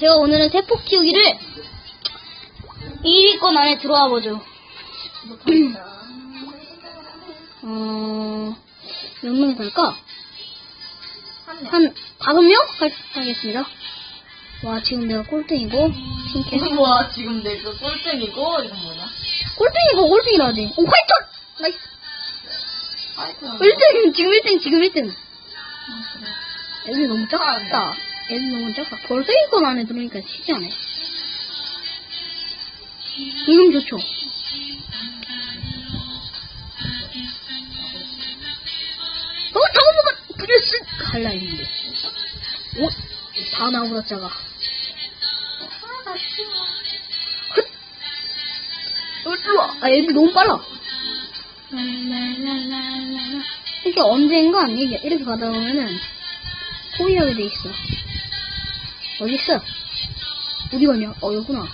제가 오늘은 세포 키우기를 1위권 안에 들어와 보죠. 어, 몇 명이 될까? 한 명. 한 다섯 명? 할- 하겠습니다. 와, 지금 내가 꼴등이고. 이건 뭐야? 지금 내가 꼴등이고 이건 뭐냐? 꼴등이고 꼴등이라지. 오, 화이트! 나이스. 파이터. 1등, 지금 1등, 지금 1등. 아, 애들 너무 작다. 애들 너무 작다. 벌써 이건 안에 들어오니까 쉽지 않네. 지금 좋죠. 어, 잡아먹은 브레스 갈라 했는데. 오, 다 나오라 작아. 헛. 어, 일로와. 아, 애들 너무 빨라. 이게 언젠간 이게 이렇게 가다 보면은 포위하게 돼 있어. 어디 있어? 어디 갔냐? 어 여구나.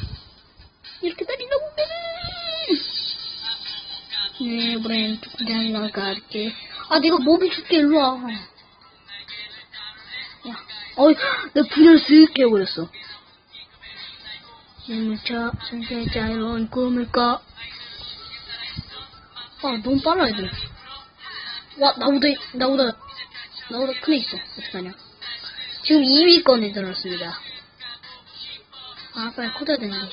이렇게 다니다 보면은 네, 브랜드 그냥 나갈게. 아 내가 모비 줄게 일로 와. 야, 어이, 내 분열 쓱 깨버렸어. 눈물차 sunset 자유로운 꿈일까? 아 너무 빨라 애들. 와 나보다 나보다 나보다 큰애 있어 어떡하냐 지금 2위권에 들어왔습니다 아 빨리 커져야 되는데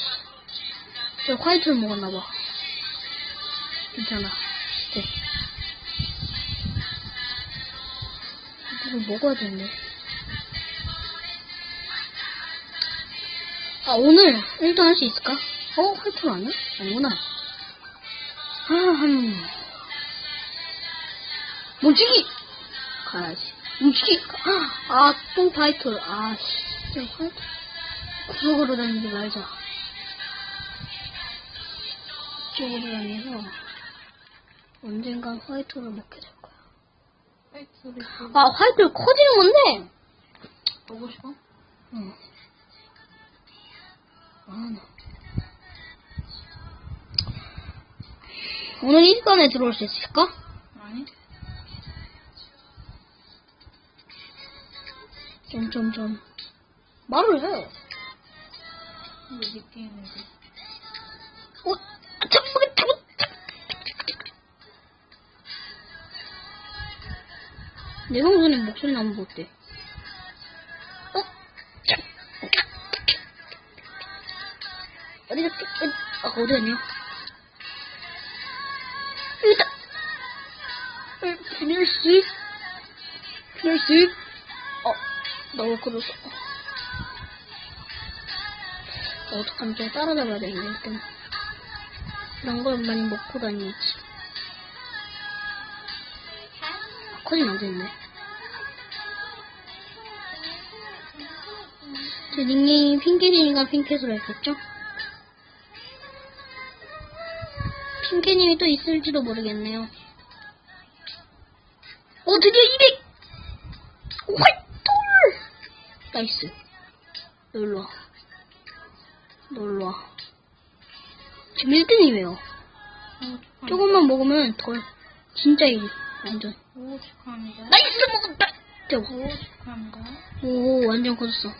저 화이트를 먹었나봐 괜찮아 네 이거 먹어야 되는데 아 오늘 1등 할 수 있을까? 어? 화이트로 아니야? 아니구나 아, 한 뭉치기! 가야지. 뭉치기! 아, 또 파이터. 아, 씨. 야, 파이터. 구석으로 다니지 말자. 이쪽으로 다니서 언젠간 화이트를 먹게 될 거야. 파이터를 아, 화이트 커지는 건데! 보고 싶어? 응. 아, 나. 오늘 이 시간에 들어올 수 있을까? 점점점. 말을 해. 이거 네 게임이지. 어, 잠깐만, 잠깐만. 내 방송에 목소리 나면 뭐 어때? 어? 참. 어디 갔지? 어디, 아, 어디 갔냐? 여기 있다! 어, 피널스? 어, 너무 그러서. 어떡하면 좀 따라잡아야 되겠네, 일단. 그런 걸 많이 먹고 다니지. 커지면 안 되는데. 제 닉네임이 핑계님이가 핑켓으로 했겠죠? 핑계님이 또 있을지도 모르겠네요. 오, 드디어 200! 화이톨! 나이스. 놀러와. 놀러와. 지금 1등이에요. 오, 조금만 먹으면 덜, 진짜 1위. 완전. 오, 축하합니다. 나이스 먹었다! 저거. 오, 축하합니다. 오, 완전 커졌어.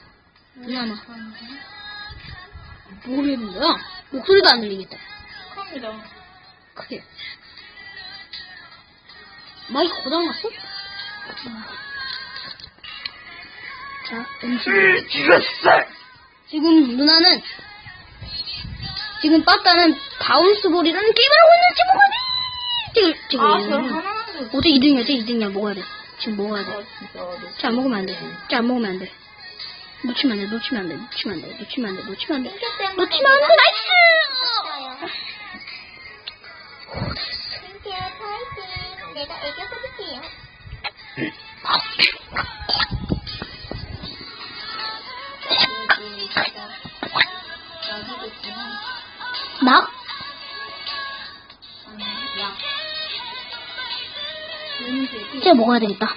미안하. 했는 거야? 목소리도 안 들리겠다. 축하합니다. 크게. 마이크 고장났어? 자, 음식. 죽었어! 지금 누나는, 지금 빠따는 바운스볼이라는 게임을 하고 있는 지금, 지금, 아, 저 지금. 하나만 더. 어제 2등이야, 쟤 2등이야. 먹어야 돼. 지금 먹어야 돼. 아. 자, 먹으면 안 돼. 자, 먹으면 안 돼. 놓치면 안 돼, 놓치면 안 돼, 놓치면 안 돼, 놓치면 안 돼, 놓치면 안 돼. 놓치면 안 돼, 나이스! 오, 나이스. 핑키야 파이팅 내가 애교 써줄게요 나? 진짜 먹어야 되겠다.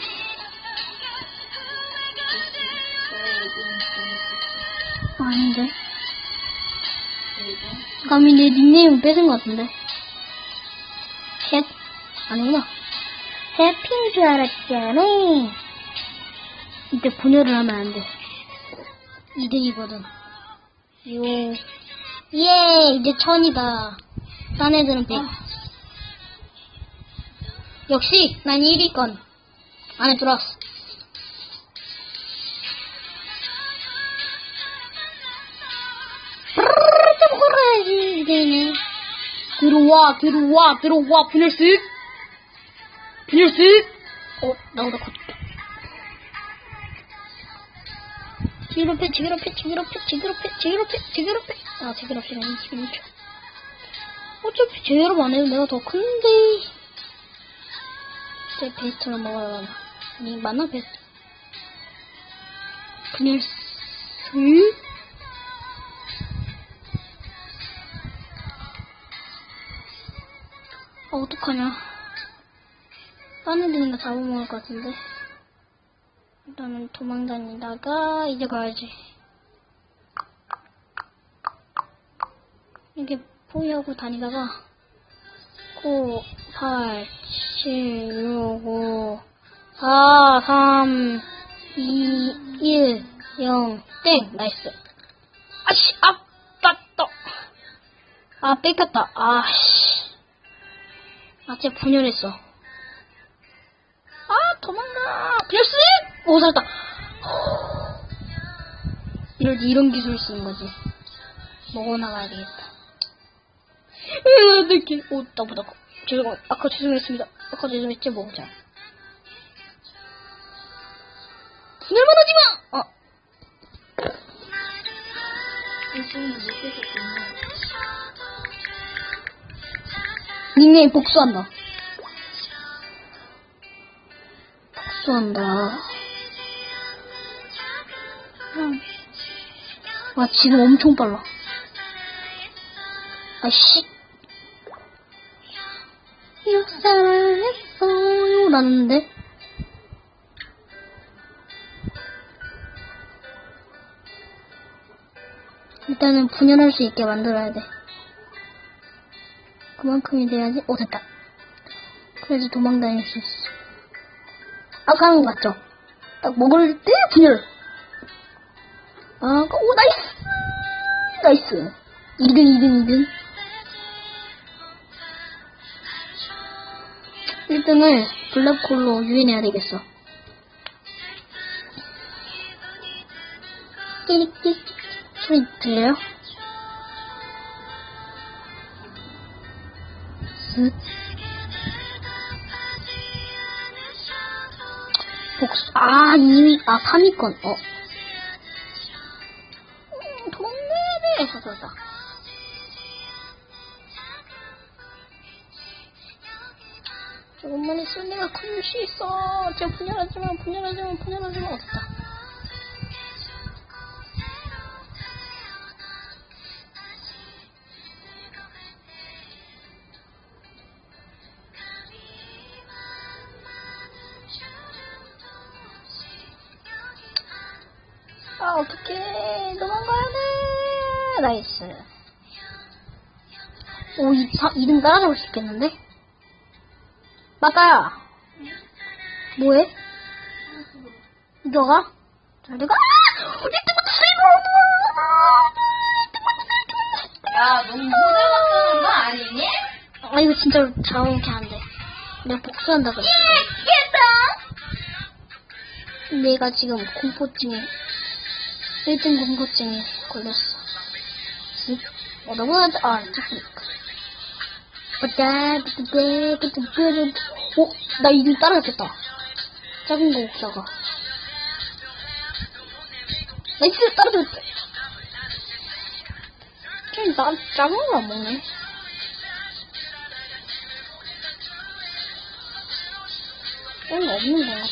아닌데. 감히 내 닉네임 뺏은 것 같은데. 햇? 아니구나. 해피인 줄 알았잖아. 이때 분열을 하면 안 돼. 2등이거든. 요. 예, 이제 천이다. 딴 애들은 백. 역시, 난 1위권. 안에 들어왔어. 좀 걸어야지, 이제는. 들어와, 들어와, 들어와, 분열쓱! 분열쓱! 어, 나보다 컸다. 지그럽해, 지그럽해, 지그럽해, 지그럽해, 지그럽해, 지그럽해. 아, 지그럽해는 21초. 어차피 제대로 안 해도 내가 더 큰데. 이제 베스트를 먹어야 하나. 아니, 맞나, 베스트? 그냥, 슥? 아, 어떡하냐. 딴 애들이 나 잡아먹을 것 같은데. 일단은 도망다니다가 이제 가야지. 이게 포위하고 다니다가 9, 8, 7, 6, 5, 4, 3, 2, 1, 0, 땡! 나이스. 아씨! 아! 땄다! 아, 뺏겼다. 아씨. 아, 쟤 분열했어. 아, 도망가! 분열스! 오, 살았다. 이럴 때 이런 기술 쓰는 거지. 먹어나가야 되겠다. 으, 느낌. 오, 나보다. 커. 죄송, 아까 죄송했습니다. 아까 죄송했지, 먹자. 분열만 하지 마! 어, 일주일은 못 뺏겼군요. 닉네임 복수한다. 복수한다. 음. 와, 지금 엄청 빨라. 아씨. 역사를 했어요. 라는데? 일단은 분열할 수 있게 만들어야 돼. 그만큼이 돼야지. 오, 됐다. 그래야지 도망 다닐 수 있어. 아까 한 거 맞죠? 딱 먹을 때 분열. 아, 오, 나이스! 나이스. 2등, 2등, 2등. 1등을 블랙홀로 유인해야 되겠어. 띠릭띠릭 소리 들려요? 슥. 복수, 아, 2위, 아, 3위권, 어. 걸릴 수 있어. 제가 분열하지마, 분열하지마. 어, 됐다. 아, 어떡해. 도망가야 돼. 나이스. 오, 이, 사, 2등 따라잡을 수 있겠는데? 맞다야. 뭐해? 너가? 1등부터 야, 너무 호들갑 거 아니니? 아, 이거 진짜로 자오게 안 돼. 내가 복수한다 그랬어. 내가 지금 공포증에, 1등 공포증에 걸렸어. 쓱. 어, 너무나, 아, 잠깐만. 보자, 뚜뚜뚜, 뚜뚜뚜. 오, 나 이등 따라잡혔다. 작은 거 없다가. 나이스, 따라잡혔다. 쟤 나, 작은 거 안 먹네. 거 없는 거 같아.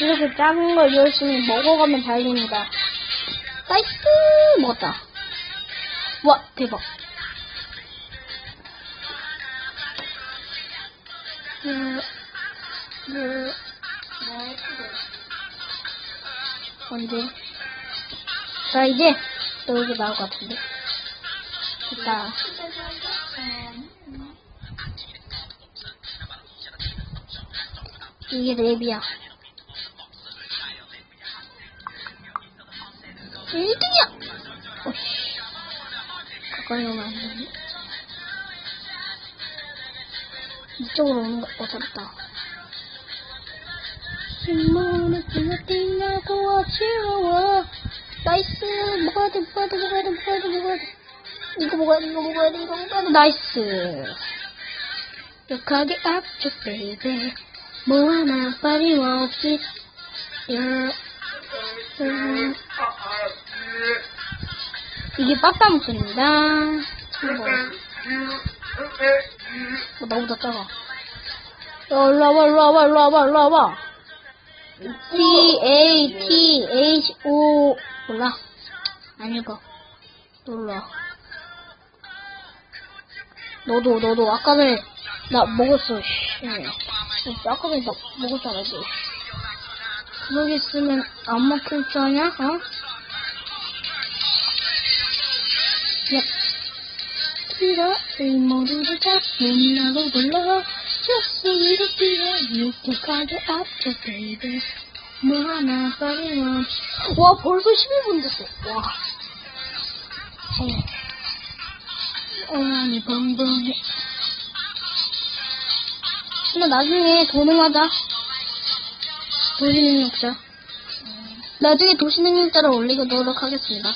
이렇게 작은 걸 열심히 먹어가면 달립니다. 나이스! 먹었다. 와, 대박. 음, 음, 언제? 자, 이제 또 여기 나올 것 같은데. 됐다. 이게 랩이야. 1등이야! 어씨. 가까이 오면 안 되네. 이쪽으로 오는 거, 어, 잡았다. 신문을 뛰어뛰냐고 아쉬워. 나이스! 먹어야 돼, 먹어야 돼, 먹어야 돼, 먹어야 돼, 먹어야 돼. 이거 먹어야 돼, 이거 먹어야 돼, 이거 먹어야 돼. 나이스! 역하게 앞쪽 베이베. 뭐 하나 빠짐없이. 야. 음. 이게 빠빠 목소리입니다. 참고. 어, 나보다 작아. 야, 일로 와봐, 일로 와봐, 일로 와봐, 일로 와봐. T, A, T, H, O. 몰라. 안 읽어. 놀라. 너도, 너도, 아까 전에, 나 먹었어, 씨. 어, 아까 전에 나 먹었잖아, 씨. 그러게 쓰면 안 먹힐 줄 아냐, 어? 야. 티라, 이 모두를 다 문나고 불러. just 이렇게 유쾌하게 앞서, baby. 뭐 하나 빠짐없이. 와, 벌써 11분 됐어. 와. 어. 어머니, 벙벙해. 근데 나중에 도능하자. 도시능력자. 나중에 도시능력자를 올리도록 하겠습니다.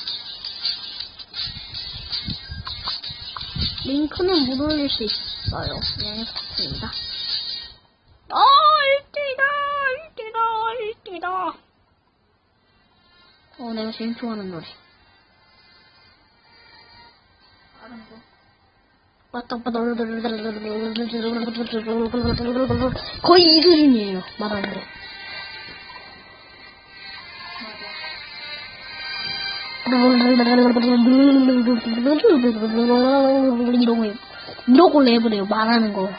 링크는 못 올릴 수 있어요. 네, 그렇습니다. 아, 1등이다! 1등이다! 1등이다! 어, 내가 제일 좋아하는 노래. 거. 왔다 갔다 거의 이 수준이에요 말하는 거 이러고 이러고 랩을 해요 말하는 거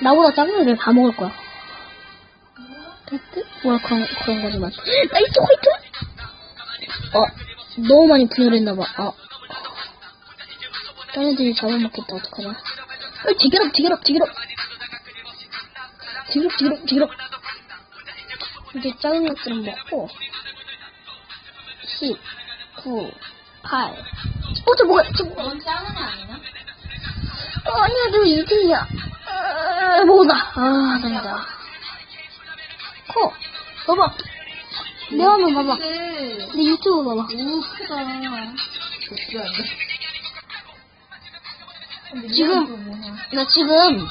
나보다 작은 애들 다 먹을 거야 테트? 뭐야 그런, 그런 거지만 나이스 화이트! 어 너무 많이 분열했나봐 아딴 애들이 잡아먹겠다, 어떡하냐. 어, 지게럽, 지게럽, 지게럽. 지게럽, 지게럽, 지게럽. 이제 작은 것들은 먹고. 10, 9, 8. 어, 저 뭐야, 저 뭐야. 넌애 아니냐? 아니야, 너 2등이야. 아, 뭐다. 아, 된다. 커. 봐봐. 내 화면 봐봐. 네. 내 유튜브 봐봐. 오, 크다. 지금, 나 지금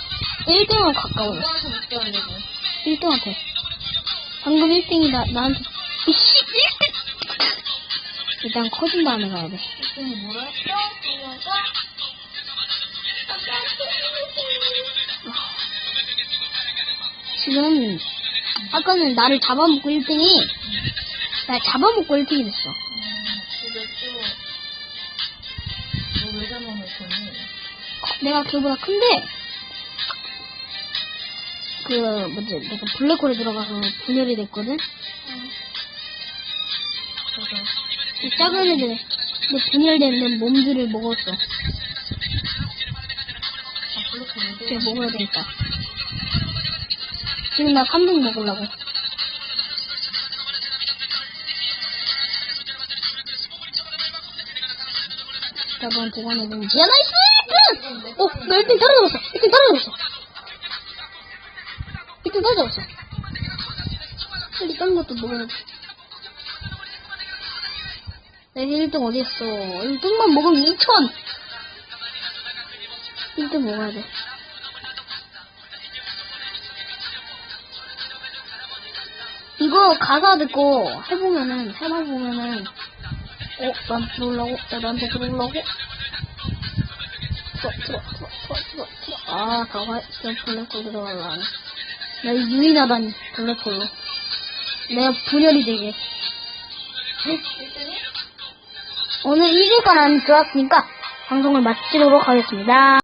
1등을 가까워. 이거한테 못 하려고. 1등한테. 방금 1등이다. 나한테. 이씨, 1등! 일단 커진 다음에 가야 돼. 지금, 아까는 나를 잡아먹고 1등이, 날 잡아먹고 1등이 됐어. 내가 그보다 큰데, 그, 뭐지, 내가 블랙홀에 들어가서 분열이 됐거든? 그래서, 이 작은 애들, 내 분열된 몸들을 먹었어. 지금 먹어야 되니까. 지금 나 3등 먹으려고. 자, 넌 보관해 둔지. 야, 나이스! 1등! 어, 나 1등 따라잡았어. 1등 따라잡았어. 1등 따라잡았어. 빨리 딴 것도 먹어야 돼. 내 1등 어디 있어? 1등만 먹으면 2천! 1등 먹어야 돼. 이거 가사 듣고 해보면은, 해봐보면은, 어, 난 들어오려고? 어, 나한테 들어오려고? 들어, 들어, 들어, 들어, 들어, 들어. 아, 다 화, 그냥 블랙홀 들어갈라. 나 유인하다니, 블랙홀로. 내가 분열이 되게. 오늘 1일간 안 좋았으니까, 방송을 마치도록 하겠습니다.